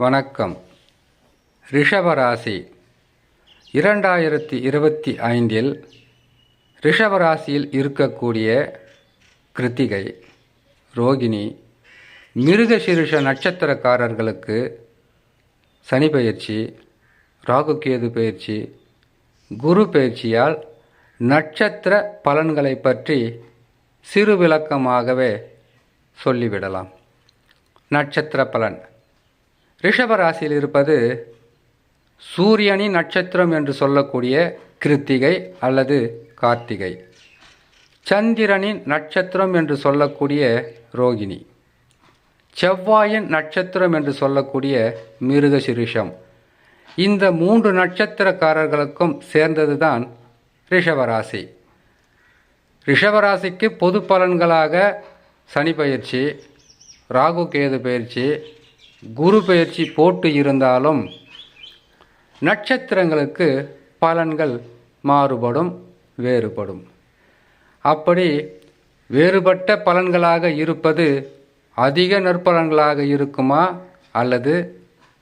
வணக்கம். ரிஷபராசி. இரண்டாயிரத்தி இருபத்தி ஐந்தில் ரிஷபராசியில் இருக்கக்கூடிய கிருத்திகை ரோகிணி மிருகசிருஷ நட்சத்திரக்காரர்களுக்கு சனி பயிற்சி ராகுகேது பயிற்சி குரு பயிற்சியால் நட்சத்திர பலன்களை பற்றி சிறு விளக்கமாகவே சொல்லிவிடலாம். நட்சத்திர பலன். ரிஷபராசியில் இருப்பது சூரியனின் நட்சத்திரம் என்று சொல்லக்கூடிய கிருத்திகை அல்லது கார்த்திகை. சந்திரனின் நட்சத்திரம் என்று சொல்லக்கூடிய ரோகிணி. செவ்வாயின் நட்சத்திரம் என்று சொல்லக்கூடிய மிருகசிரிஷம். இந்த மூன்று நட்சத்திரக்காரர்களுக்கும் சேர்ந்ததுதான் ரிஷபராசி. ரிஷபராசிக்கு பொது பலன்களாக சனி பயிற்சி ராகு கேது பயிற்சி குரு பயிற்சி போட்டு இருந்தாலும் நட்சத்திரங்களுக்கு பலன்கள் மாறுபடும் வேறுபடும். அப்படி வேறுபட்ட பலன்களாக இருப்பது அதிக நற்பலன்களாக இருக்குமா அல்லது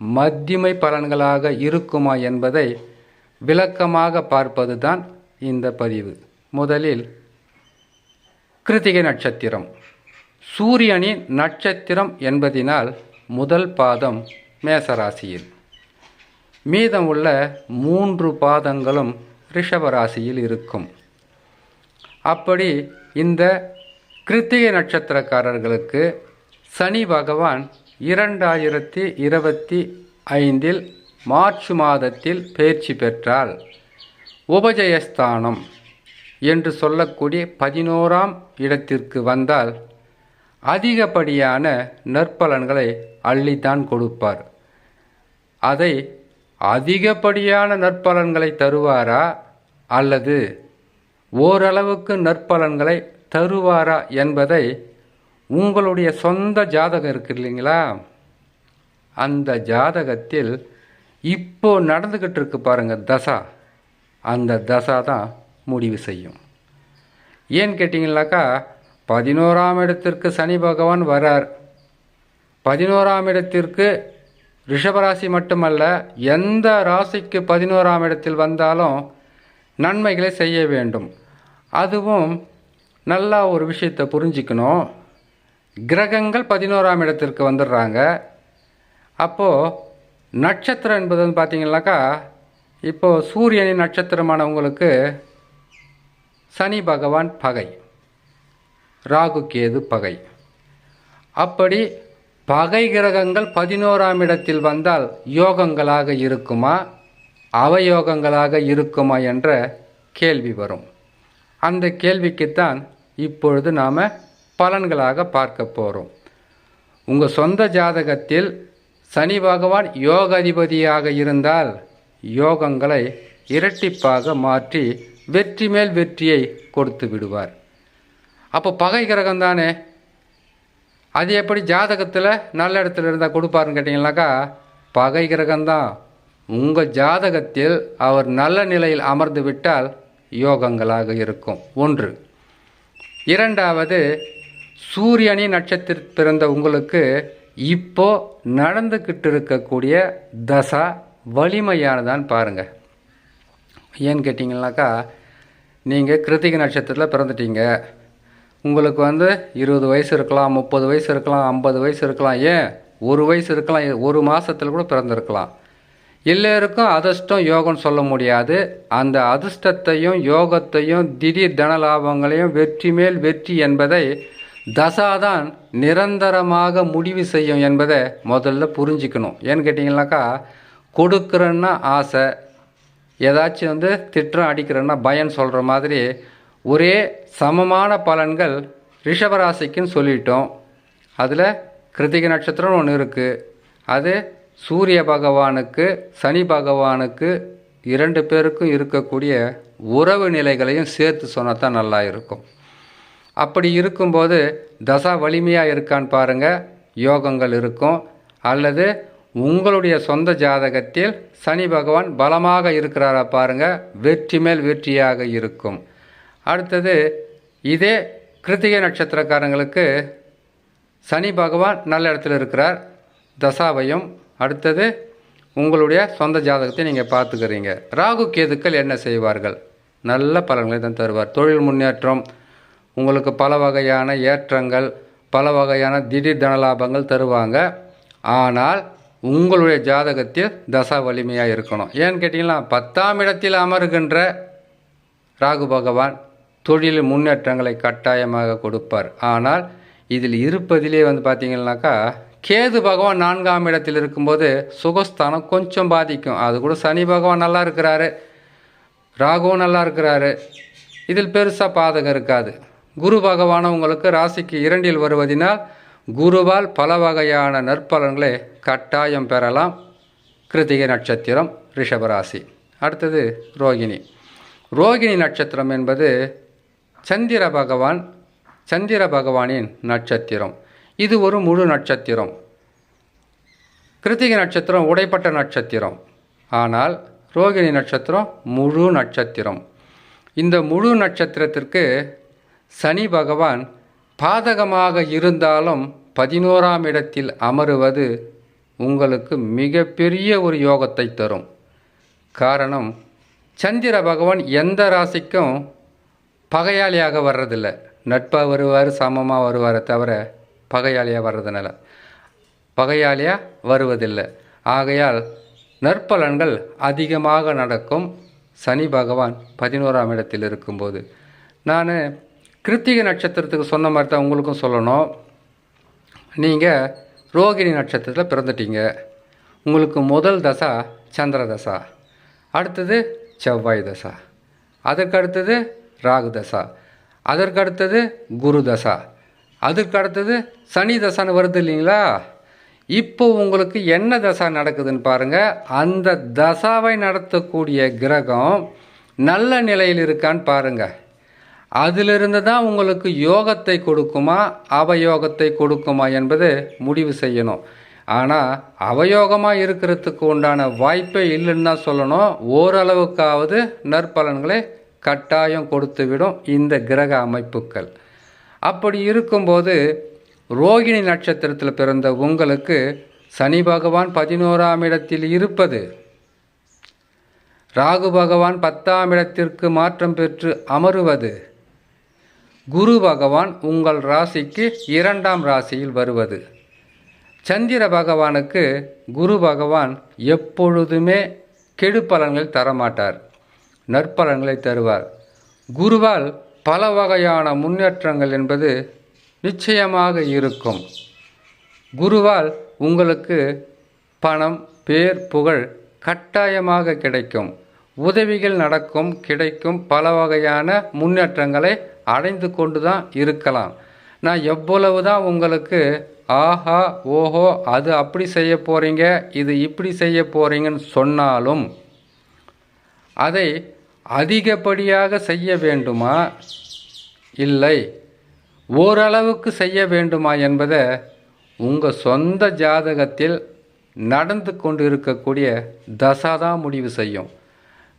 மத்தியமை பலன்களாக இருக்குமா என்பதை விளக்கமாக பார்ப்பது தான் இந்த பதிவு. முதலில் கிருத்திகை நட்சத்திரம். சூரியனின் நட்சத்திரம் என்பதினால் முதல் பாதம் மேசராசியில். மீதம் உள்ள மூன்று பாதங்களும் ரிஷபராசியில் இருக்கும். அப்படி இந்த கிருத்திகை நட்சத்திரக்காரர்களுக்கு சனி பகவான் இரண்டாயிரத்தி இருபத்தி ஐந்தில் மார்ச் மாதத்தில் பயிற்சி பெற்றால் உபஜயஸ்தானம் என்று சொல்லக்கூடிய பதினோராம் இடத்திற்கு வந்தால் அதிகப்படியான நற்பலன்களை அள்ளித்தான் கொடுப்பார். அதை அதிகப்படியான நற்பலன்களை தருவாரா அல்லது ஓரளவுக்கு நற்பலன்களை தருவாரா என்பதை உங்களுடைய சொந்த ஜாதகம் இருக்கு இல்லைங்களா? அந்த ஜாதகத்தில் இப்போ நடந்துக்கிட்டு இருக்கு பாருங்க தசா. அந்த தசா தான் முடிவு செய்யும். ஏன்னு கேட்டிங்கனாக்கா பதினோராம் இடத்திற்கு சனி பகவான் வரார். பதினோராம் இடத்திற்கு ரிஷபராசி மட்டுமல்ல எந்த ராசிக்கு பதினோராம் இடத்தில் வந்தாலும் நன்மைகளை செய்ய வேண்டும். அதுவும் நல்லா ஒரு விஷயத்தை புரிஞ்சிக்கணும். கிரகங்கள் பதினோராம் இடத்திற்கு வந்துடுறாங்க. அப்போது நட்சத்திரம் என்பது வந்து பார்த்திங்கனாக்கா இப்போது சூரியனின் நட்சத்திரமானவங்களுக்கு சனி பகவான் பகை ராகு கேது பகை. அப்படி பகை கிரகங்கள் பதினோராம் இடத்தில் வந்தால் யோகங்களாக இருக்குமா? அவயோகங்களாக இருக்குமா என்ற கேள்வி வரும். அந்த கேள்விக்குத்தான் இப்பொழுது நாம் பலன்களாக பார்க்க போகிறோம் உங்கள் சொந்த ஜாதகத்தில் சனி பகவான் யோகாதிபதியாக இருந்தால் யோகங்களை இரட்டிப்பாக மாற்றி வெற்றி மேல் வெற்றியை கொடுத்து விடுவார். அப்போ பகை கிரகம் தானே அது எப்படி ஜாதகத்தில் நல்ல இடத்துல இருந்தால் கொடுப்பாருன்னு கேட்டிங்கனாக்கா பகை கிரகம்தான். உங்கள் ஜாதகத்தில் அவர் நல்ல நிலையில் அமர்ந்து விட்டால் யோகங்களாக இருக்கும். ஒன்று. இரண்டாவது சூரியனின் நட்சத்திர பிறந்த உங்களுக்கு இப்போ நடந்துக்கிட்டு இருக்கக்கூடிய தசா வலிமையானதான்னு பாருங்கள் ஏன்னு கேட்டிங்கனாக்கா நீங்கள் கிருத்திக நட்சத்திரத்தில் பிறந்துட்டீங்க. உங்களுக்கு வந்து இருபது வயசு இருக்கலாம் முப்பது வயசு இருக்கலாம் ஐம்பது வயசு இருக்கலாம் ஏன்? ஒரு வயசு இருக்கலாம் ஒரு மாதத்தில் கூட பிறந்திருக்கலாம். எல்லோருக்கும் அதிர்ஷ்டம் யோகம்னு சொல்ல முடியாது. அந்த அதிர்ஷ்டத்தையும் யோகத்தையும் திடீர் தன லாபங்களையும் வெற்றி மேல் வெற்றி என்பதை தசாதான் நிரந்தரமாக முடிவு செய்யும் என்பதை முதல்ல புரிஞ்சிக்கணும். ஏன்னு கேட்டிங்கனாக்கா கொடுக்குறேன்னா ஆசை ஏதாச்சும் வந்து திட்டம் அடிக்கிறேன்னா பயன் சொல்கிற மாதிரி ஒரே சமமான பலன்கள் ரிஷபராசிக்குன்னு சொல்லிட்டோம். அதில் கிருத்திகை நட்சத்திரம்னு ஒன்று இருக்குது அது சூரிய பகவானுக்கு சனி பகவானுக்கு இரண்டு பேருக்கும் இருக்கக்கூடிய உறவு நிலைகளையும் சேர்த்து சொன்னால் தான் நல்லா இருக்கும். அப்படி இருக்கும்போது தசா வலிமையாக இருக்கான்னு பாருங்கள் யோகங்கள் இருக்கும். அல்லது உங்களுடைய சொந்த ஜாதகத்தில் சனி பகவான் பலமாக இருக்கிறாரா பாருங்கள் வெற்றி மேல் வெற்றியாக இருக்கும். அடுத்தது இதே கிருத்திகை நட்சத்திரக்காரங்களுக்கு சனி பகவான் நல்ல இடத்துல இருக்கிறார் தசாவையும் அடுத்தது உங்களுடைய சொந்த ஜாதகத்தை நீங்கள் பார்த்துக்கிறீங்க. ராகு கேதுக்கள் என்ன செய்வார்கள்? நல்ல பலன்களை தான் தருவார். தொழில் முன்னேற்றம் உங்களுக்கு பல வகையான ஏற்றங்கள் பல வகையான திடீர் தனலாபங்கள் தருவாங்க. ஆனால் உங்களுடைய ஜாதகத்தில் தசா வலிமையாக இருக்கணும். ஏன்னு கேட்டிங்கன்னா பத்தாம் இடத்தில் அமருகின்ற ராகு பகவான் தொழில் முன்னேற்றங்களை கட்டாயமாக கொடுப்பார். ஆனால் இதில் இருப்பதிலே வந்து பார்த்தீங்கன்னாக்கா கேது பகவான் நான்காம் இடத்தில் இருக்கும்போது சுகஸ்தானம் கொஞ்சம் பாதிக்கும். அது கூட சனி பகவான் நல்லா இருக்கிறாரு. ராகுவும் நல்லா இருக்கிறாரு. இதில் பெருசாக பாதகம் இருக்காது. குரு பகவான் உங்களுக்கு ராசிக்கு இரண்டில் வருவதினால் குருவால் பல வகையான நற்பலன்களை கட்டாயம் பெறலாம். கிருத்திகை நட்சத்திரம் ரிஷபராசி அடுத்தது ரோகிணி. ரோகிணி நட்சத்திரம் என்பது சந்திர பகவான் சந்திர பகவானின் நட்சத்திரம். இது ஒரு முழு நட்சத்திரம். கிருத்திகை நட்சத்திரம் உடைப்பட்ட நட்சத்திரம். ஆனால் ரோகிணி நட்சத்திரம் முழு நட்சத்திரம். இந்த முழு நட்சத்திரத்திற்கு சனி பகவான் பாதகமாக இருந்தாலும் பதினோராம் இடத்தில் அமருவது உங்களுக்கு மிகப்பெரிய ஒரு யோகத்தை தரும். காரணம் சந்திர பகவான் எந்த ராசிக்கும் பகையாளியாக வர்றதில்லை. நட்பாக வருவார் சமமாக வருவாரே தவிர பகையாளியாக வர்றதுனால. பகையாளியாக வருவதில்லை. ஆகையால் நற்பலன்கள் அதிகமாக நடக்கும். சனி பகவான் பதினோராம் இடத்தில் இருக்கும்போது. நான் கிருத்திகை நட்சத்திரத்துக்கு சொன்ன மாதிரி தான் உங்களுக்கும் சொல்லணும். நீங்கள் ரோகிணி நட்சத்திரத்தில் பிறந்துட்டீங்க. உங்களுக்கு முதல் தசா சந்திர தசா. அடுத்தது செவ்வாய் தசா. அதற்கு அடுத்தது ராகு தசா அதற்கு அடுத்தது குரு தசா அதுக்கு அடுத்தது சனி தசான்னு வருது இல்லைங்களா? இப்போ உங்களுக்கு என்ன தசா நடக்குதுன்னு பாருங்கள் அந்த தசாவை நடத்தக்கூடிய கிரகம் நல்ல நிலையில் இருக்கான்னு பாருங்கள் அதிலிருந்து தான் உங்களுக்கு யோகத்தை கொடுக்குமா அவயோகத்தை கொடுக்குமா என்பது முடிவு செய்யணும். ஆனால் அவயோகமாக இருக்கிறதுக்கு உண்டான வாய்ப்பே இல்லைன்னு தான் சொல்லணும். ஓரளவுக்காவது நற்பலன்களை கட்டாயம் கொடுத்து விடும் இந்த கிரக அமைப்புகள் அப்படி இருக்கும்போது ரோகிணி நட்சத்திரத்தில் பிறந்த உங்களுக்கு சனி பகவான் பதினோராம் இடத்தில் இருப்பது. ராகு பகவான் பத்தாம் இடத்திற்கு மாற்றம் பெற்று அமருவது. குரு பகவான் உங்கள் ராசிக்கு இரண்டாம் ராசியில் வருவது. சந்திர பகவானுக்கு குரு பகவான் எப்பொழுதுமே கெடு பலன்கள் தரமாட்டார். நற்பலன்களை தருவார். குருவால் பல வகையான முன்னேற்றங்கள் என்பது நிச்சயமாக இருக்கும். குருவால் உங்களுக்கு பணம் பேர் புகழ் கட்டாயமாக கிடைக்கும். உதவிகள் நடக்கும் கிடைக்கும் பல வகையான முன்னேற்றங்களை அடைந்து கொண்டு தான் இருக்கலாம். நான் எவ்வளவு தான் உங்களுக்கு ஆஹா ஓஹோ அது அப்படி செய்ய போகிறீங்க இது இப்படி செய்ய போகிறீங்கன்னு சொன்னாலும் அதை அதிகப்படியாக செய்ய வேண்டுமா? இல்லை. ஓரளவுக்கு செய்ய வேண்டுமா என்பதை உங்கள் சொந்த ஜாதகத்தில் நடந்து கொண்டு இருக்கக்கூடிய தசா தான் முடிவு செய்யும்.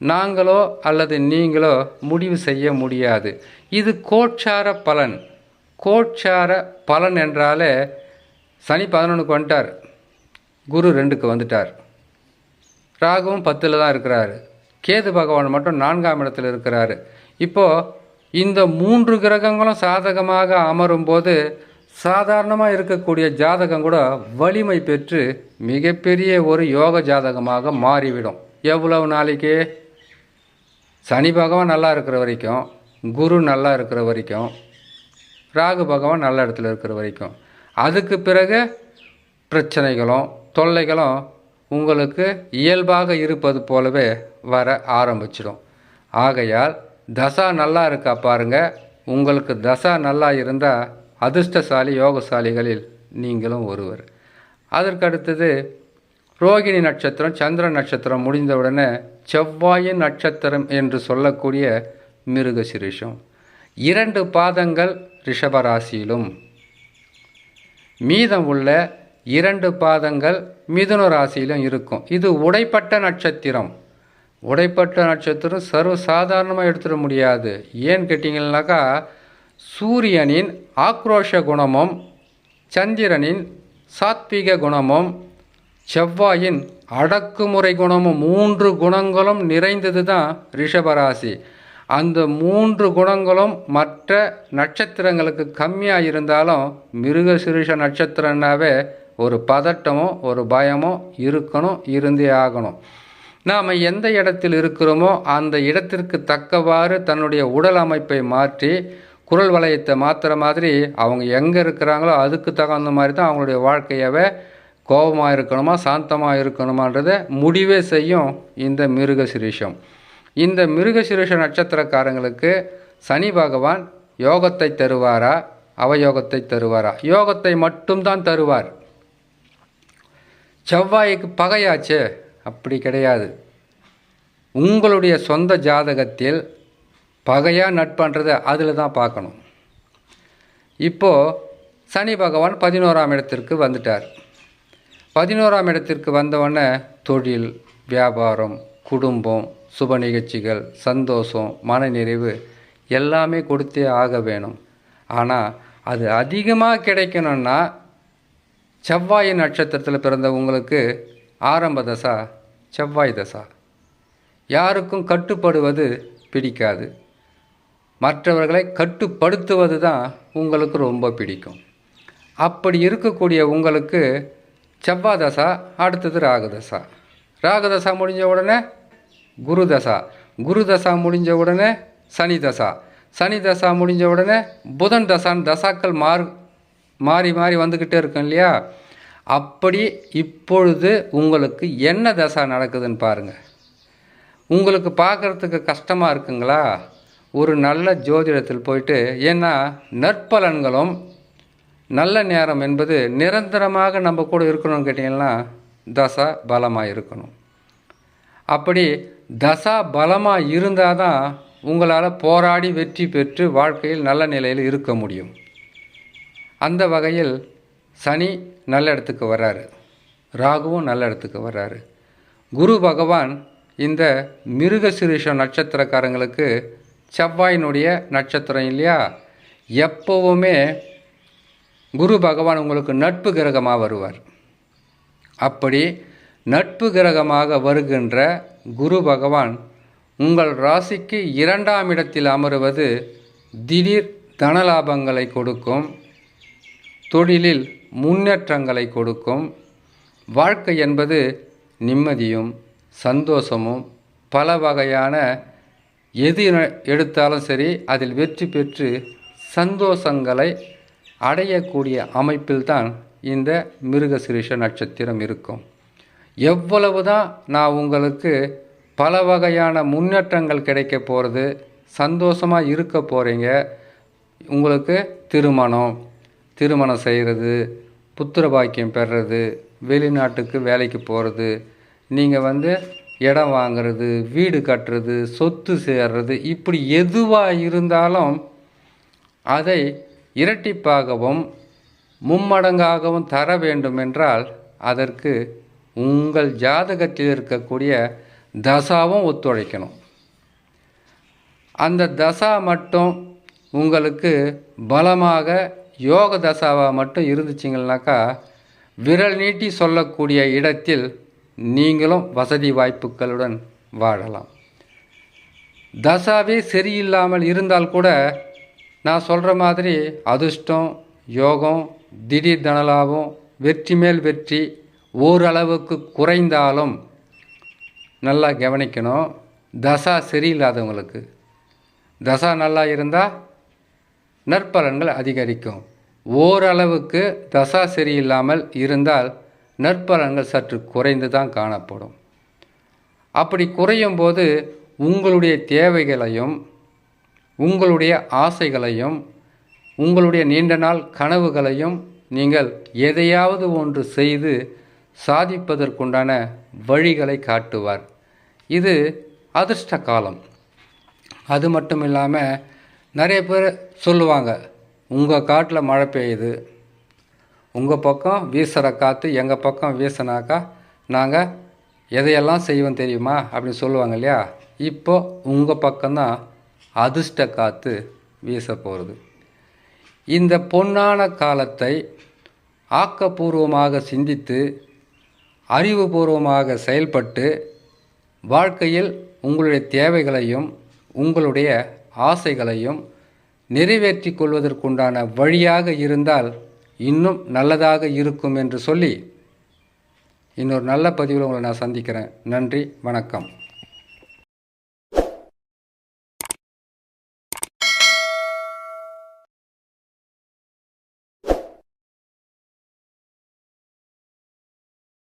நாங்களோ அல்லது நீங்களோ முடிவு செய்ய முடியாது. இது கோட்சார பலன். கோட்சார பலன் என்றாலே சனி பதினொன்றுக்கு வந்துட்டார். குரு ரெண்டுக்கு வந்துட்டார். ராகுவும் பத்தில் தான் இருக்கிறாரு. கேது பகவான் மட்டும் நான்காம் இடத்தில் இருக்கிறாரு. இப்போது இந்த மூன்று கிரகங்களும் சாதகமாக அமரும்போது சாதாரணமாக இருக்கக்கூடிய ஜாதகம் கூட வலிமை பெற்று மிகப்பெரிய ஒரு யோக ஜாதகமாக மாறிவிடும். எவ்வளவு நாளைக்கு? சனி பகவான் நல்லா இருக்கிற வரைக்கும் குரு நல்லா இருக்கிற வரைக்கும் ராகு பகவான் நல்ல இடத்துல இருக்கிற வரைக்கும். அதுக்கு பிறகு பிரச்சனைகளும் தொல்லைகளும் உங்களுக்கு இயல்பாக இருப்பது போலவே வர ஆரம்பிச்சிடும். ஆகையால் தசா நல்லா இருக்கா பாருங்க. உங்களுக்கு தசா நல்லா இருந்தால் அதிர்ஷ்டசாலி யோகசாலிகளில் நீங்களும் ஒருவர். அதற்கடுத்தது ரோகிணி நட்சத்திரம் சந்திர நட்சத்திரம் முடிந்தவுடனே செவ்வாயின் நட்சத்திரம் என்று சொல்லக்கூடிய மிருகசிரிஷம். இரண்டு பாதங்கள் ரிஷபராசியிலும். மீதம் உள்ள இரண்டு பாதங்கள் மிதுன ராசியிலும் இருக்கும். இது உடைப்பட்ட நட்சத்திரம். உடைப்பட்ட நட்சத்திரம் சர்வ சாதாரணமாக எடுத்துட முடியாது. ஏன்னு கேட்டிங்கன்னாக்கா சூரியனின் ஆக்ரோஷ குணமும் சந்திரனின் சாத்விக குணமும் செவ்வாயின் அடக்குமுறை குணமும் மூன்று குணங்களும் நிறைந்தது தான் ரிஷபராசி. அந்த மூன்று குணங்களும் மற்ற நட்சத்திரங்களுக்கு கம்மியாக இருந்தாலும் மிருக சிறுஷ நட்சத்திரம்னாவே ஒரு பதட்டமோ ஒரு பயமோ இருக்கணும் இருந்தே ஆகணும். நாம் எந்த இடத்தில் இருக்கிறோமோ அந்த இடத்திற்கு தக்கவாறு தன்னுடைய உடல் அமைப்பை மாற்றி குரல் வளையத்தை மாற்றுற மாதிரி அவங்க எங்கே இருக்கிறாங்களோ அதுக்கு தகுந்த மாதிரி தான் அவங்களுடைய வாழ்க்கையவே கோபமாக இருக்கணுமா சாந்தமாக இருக்கணுமான்றதை முடிவே செய்யும் இந்த மிருகசிரீஷம். இந்த மிருக சிரீஷ நட்சத்திரக்காரங்களுக்கு சனி பகவான் யோகத்தை தருவாரா? அவயோகத்தை தருவாரா? யோகத்தை மட்டும்தான் தருவார். செவ்வாய்க்கு பகையாச்சே? அப்படி கிடையாது. உங்களுடைய சொந்த ஜாதகத்தில் பகையாக நட்பன்றதை அதில் தான் பார்க்கணும். இப்போது சனி பகவான் பதினோராம் இடத்திற்கு வந்துட்டார். பதினோராம் இடத்திற்கு வந்தவொடனே தொழில் வியாபாரம் குடும்பம் சுப நிகழ்ச்சிகள் சந்தோஷம் மனநிறைவு எல்லாமே கொடுத்தே ஆக வேணும். ஆனால் அது அதிகமாக கிடைக்கணும்னா செவ்வாய் நட்சத்திரத்தில் பிறந்தவங்களுக்கு ஆரம்ப தசா செவ்வாய் தசா. யாருக்கும் கட்டுப்படுவது பிடிக்காது. மற்றவர்களை கட்டுப்படுத்துவது தான் உங்களுக்கு ரொம்ப பிடிக்கும். அப்படி இருக்கக்கூடிய உங்களுக்கு செவ்வாய் தசா அடுத்தது ராகுதசா ராகுதசா முடிஞ்ச உடனே குரு தசா. குரு தசா முடிஞ்ச உடனே சனி தசா. சனி தசா முடிஞ்ச உடனே புதன் தசான் தசாக்கள் மாறு மாறி மாறி வந்துக்கிட்டே இருக்கும் இல்லையா? அப்படி இப்பொழுது உங்களுக்கு என்ன தசா நடக்குதுன்னு பாருங்கள் உங்களுக்கு பார்க்குறதுக்கு கஷ்டமாக இருக்குங்களா? ஒரு நல்ல ஜோதிடத்தில் போயிட்டு ஏன்னா நற்பலன்களும் நல்ல நேரம் என்பது நிரந்தரமாக நம்ம கூட இருக்கணும்னு கேட்டிங்கன்னா தசா பலமாக இருக்கணும். அப்படி தசா பலமாக இருந்தால் தான் உங்களால் போராடி வெற்றி பெற்று வாழ்க்கையில் நல்ல நிலையில் இருக்க முடியும். அந்த வகையில் சனி நல்ல இடத்துக்கு வர்றாரு. ராகுவும் நல்ல இடத்துக்கு வர்றாரு. குரு பகவான் இந்த மிருகசிரீஷ நட்சத்திரக்காரங்களுக்கு செவ்வாயினுடைய நட்சத்திரம் இல்லையா? எப்போவுமே குரு பகவான் உங்களுக்கு நட்பு கிரகமாக வருவார். அப்படி நட்பு கிரகமாக வருகின்ற குரு பகவான் உங்கள் ராசிக்கு இரண்டாம் இடத்தில் அமருவது திடீர் தனலாபங்களை கொடுக்கும். தொழிலில் முன்னேற்றங்களை கொடுக்கும். வாழ்க்கை என்பது நிம்மதியும் சந்தோஷமும் பல வகையான எது எடுத்தாலும் சரி அதில் வெற்றி பெற்று சந்தோஷங்களை அடையக்கூடிய அமைப்பில்தான் இந்த மிருகசிரீஷ நட்சத்திரம் இருக்கும். எவ்வளவு தான் நான் உங்களுக்கு பல வகையான முன்னேற்றங்கள் கிடைக்க போகிறது சந்தோஷமாக இருக்க போகிறீங்க உங்களுக்கு திருமணம் திருமணம் செய்கிறது புத்திர பாக்கியம் பெறுறது வெளிநாட்டுக்கு வேலைக்கு போகிறது நீங்கள் வந்து இடம் வாங்கிறது வீடு கட்டுறது சொத்து சேர்றது இப்படி எதுவாக இருந்தாலும் அதை இரட்டிப்பாகவும் மும்மடங்காகவும் தர வேண்டுமென்றால் அதற்கு உங்கள் ஜாதகத்தில் இருக்கக்கூடிய தசாவும் ஒத்துழைக்கணும். அந்த தசா மட்டும் உங்களுக்கு பலமாக யோக தசாவாக மட்டும் இருந்துச்சிங்கனாக்கா விரல் நீட்டி சொல்லக்கூடிய இடத்தில் நீங்களும் வசதி வாய்ப்புகளுடன் வாழலாம். தசாவே சரியில்லாமல் இருந்தால் கூட நான் சொல்கிற மாதிரி அதிர்ஷ்டம் யோகம் திடீர் தனலாபம் வெற்றி மேல் வெற்றி ஓரளவுக்கு குறைந்தாலும் நல்லா கவனிக்கணும். தசா சரியில்லாதவங்களுக்கு. தசா நல்லா இருந்தால் நற்பலன்கள் அதிகரிக்கும். ஓரளவுக்கு தசா சரியில்லாமல் இருந்தால் நற்பலன்கள் சற்று குறைந்து தான் காணப்படும். அப்படி குறையும் போது உங்களுடைய தேவைகளையும் உங்களுடைய ஆசைகளையும் உங்களுடைய நீண்ட நாள் கனவுகளையும் நீங்கள் எதையாவது ஒன்று செய்து சாதிப்பதற்குண்டான வழிகளை காட்டுவார். இது அதிர்ஷ்ட காலம் அது மட்டும் இல்லாமல் நிறைய பேர் சொல்லுவாங்க உங்கள் காட்டில் மழை பெய்யுது. உங்கள் பக்கம் வீசுகிற காற்று எங்கள் பக்கம் வீசினாக்கா நாங்கள் எதையெல்லாம் செய்வோம் தெரியுமா? அப்படின்னு சொல்லுவாங்க இல்லையா? இப்போ உங்கள் பக்கம்தான் அதிர்ஷ்ட காற்று வீச போகிறது இந்த பொன்னான காலத்தை ஆக்கப்பூர்வமாக சிந்தித்து அறிவுபூர்வமாக செயல்பட்டு வாழ்க்கையில் உங்களுடைய தேவைகளையும் உங்களுடைய ஆசைகளையும் நிறைவேற்றி கொள்வதற்குண்டான வழியாக இருந்தால் இன்னும் நல்லதாக இருக்கும் என்று சொல்லி இன்னொரு நல்ல பதிவில் உங்களை நான் சந்திக்கிறேன். நன்றி வணக்கம்.